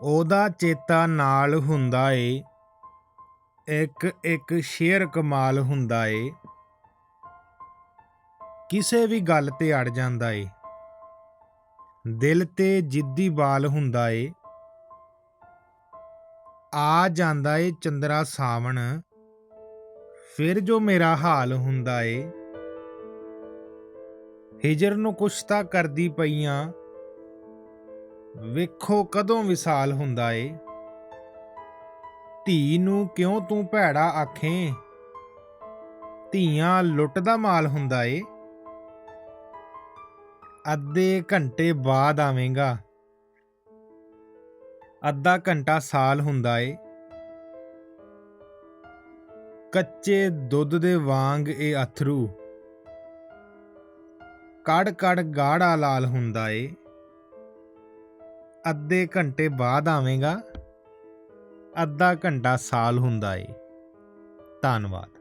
ਉਹਦਾ ਚੇਤਾ ਨਾਲ ਹੁੰਦਾ ਏ। ਇੱਕ ਇੱਕ ਸ਼ੇਰ ਕਮਾਲ ਹੁੰਦਾ ਏ। ਕਿਸੇ ਵੀ ਗੱਲ ਤੇ ਅੜ ਜਾਂਦਾ ਏ। ਦਿਲ ਤੇ ਜਿੱਦੀ ਬਾਲ ਹੁੰਦਾ ਏ। ਆ ਜਾਂਦਾ ਏ ਚੰਦਰਾ ਸਾਵਣ। ਫਿਰ ਜੋ ਮੇਰਾ ਹਾਲ ਹੁੰਦਾ ਏ। ਹਿਜਰ ਨੂੰ ਕੁਛ ਤਾਂ ਕਰਦੀ ਪਈਆਂ ਵੇਖੋ ਕਦੋਂ ਵਿਸਾਲ ਹੁੰਦਾ ਏ। ਧੀ ਨੂੰ ਕਿਉਂ ਤੂੰ ਭੈੜਾ ਆਖੇ? ਧੀਆਂ ਲੁੱਟ ਦਾ ਮਾਲ ਹੁੰਦਾ ਏ। ਅੱਧੇ ਘੰਟੇ ਬਾਅਦ ਆਵੇਂਗਾ। ਅੱਧਾ ਘੰਟਾ ਸਾਲ ਹੁੰਦਾ ਏ। ਕੱਚੇ ਦੁੱਧ ਦੇ ਵਾਂਗ ਇਹ ਅਥਰੂ। ਕੜ ਕੜ ਗਾੜਾ ਲਾਲ ਹੁੰਦਾ ਏ। ਅੱਧੇ ਘੰਟੇ ਬਾਅਦ ਆਵੇਂਗਾ ਅੱਧਾ ਘੰਟਾ ਸਾਲ ਹੁੰਦਾ ਏ। ਧੰਨਵਾਦ।